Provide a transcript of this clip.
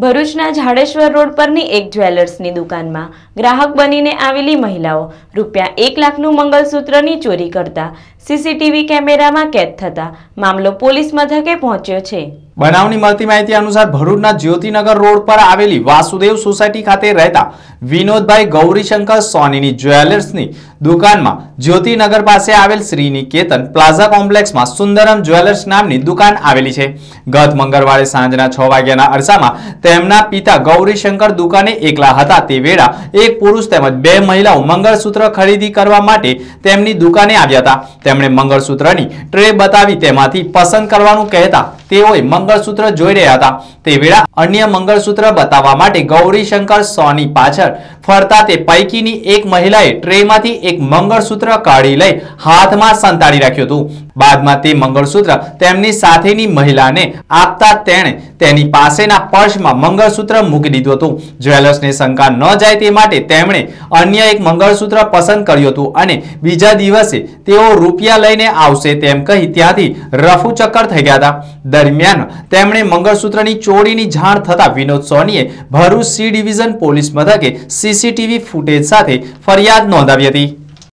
ભરૂચના ઝાડેશ્વર રોડ પરની એક જ્વેલર્સની દુકાનમાં ગ્રાહક બનીને આવેલી મહિલાઓ રૂપિયા એક લાખનું મંગલસૂત્રની ચોરી કરતા સીસીટીવી કેમેરામાં કેદ થતા મામલો પોલીસ મથકે પહોંચ્યો છે. બનાવની મળતી માહિતી અનુસાર ભરૂચના જ્યોતિનગર રોડ પર આવેલી વાસુદેવ સોસાયટી ખાતે રહેતા વિનોદભાઈ ગૌરીશંકર સોનીની જ્વેલર્સની દુકાનમાં જ્યોતિનગર પાસે આવેલ શ્રી નિકેતન પ્લાઝા કોમ્પ્લેક્સમાં સુંદરમ જ્વેલર્સ નામની દુકાન આવેલી છે. ગત મંગળવારે સાંજના છ વાગ્યાના અરસામાં તેમના પિતા ગૌરીશંકર દુકાને એકલા હતા. તે વેળા એક પુરુષ તેમજ બે મહિલાઓ મંગળસૂત્ર ખરીદી કરવા માટે તેમની દુકાને આવ્યા હતા. તેમણે મંગળસૂત્રની ટ્રે બતાવી તેમાંથી પસંદ કરવાનું કહેતા તેઓએ મંગળસૂત્ર જોઈ રહ્યા હતા. તે વેળા અન્ય મંગળસૂત્ર બતાવવા માટે ગૌરીશંકર સોની પાછળ ફરતા તે પૈકીની એક મહિલાએ ટ્રેમાંથી એક મંગળસૂત્ર કાઢી લઈ હાથમાં સંતાડી રાખ્યું હતું. બાદમાં તે મંગળસૂત્ર તેમની સાથેની મહિલાને આપતા તેણે તેની પાસેના પર્સમાં મંગળસૂત્ર મૂકી દીધું હતું. જ્વેલર્સને શંકા ન જાય તે માટે તેમણે અન્ય એક મંગળસૂત્ર પસંદ કર્યું હતું અને બીજા દિવસે તેઓ રૂપિયા લઈને આવશે તેમ કહી ત્યાંથી રફુ ચક્કર થઈ ગયા હતા. દરમિયાન તેમણે મંગળસૂત્રની ચોરીની જાણ થતા વિનોદ સોનીએ ભરૂચ સી ડિવિઝન પોલીસ મથકે સીસીટીવી ફૂટેજ સાથે ફરિયાદ નોંધાવી હતી.